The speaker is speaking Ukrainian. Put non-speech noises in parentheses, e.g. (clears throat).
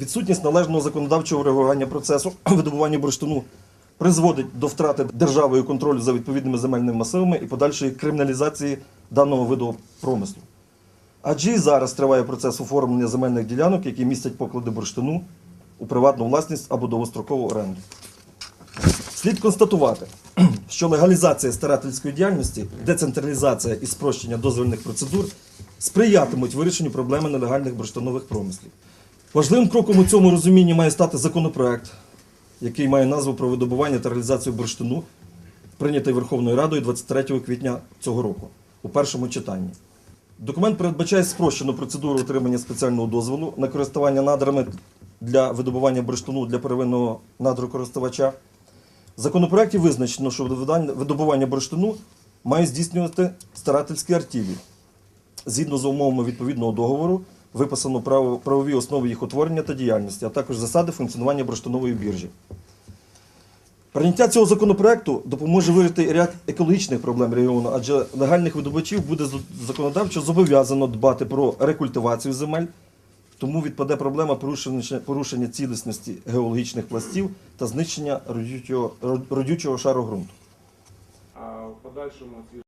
Відсутність належного законодавчого регулювання процесу (clears throat) видобування бурштину призводить до втрати державою контролю за відповідними земельними масивами і подальшої криміналізації даного виду промислу. Адже і зараз триває процес оформлення земельних ділянок, які містять поклади бурштину у приватну власність або довгострокову оренду. Слід констатувати, (clears throat) що легалізація старательської діяльності, децентралізація і спрощення дозвільних процедур сприятимуть вирішенню проблеми нелегальних бурштинових промислів. Важливим кроком у цьому розумінні має стати законопроект, який має назву про видобування та реалізацію бурштину, прийнятий Верховною Радою 23 квітня цього року у першому читанні. Документ передбачає спрощену процедуру отримання спеціального дозволу на користування надрами для видобування бурштину для первинного надрокористувача. В законопроекті визначено, що видобування- бурштину має здійснювати старательські артілі. Згідно з умовами відповідного договору, виписано правові основи їх утворення та діяльності, а також засади функціонування бурштинової біржі. Прийняття цього законопроекту допоможе вирішити ряд екологічних проблем регіону, адже легальних видобувачів буде законодавчо зобов'язано дбати про рекультивацію земель, тому відпаде проблема порушення, цілісності геологічних пластів та знищення родючого, шару ґрунту.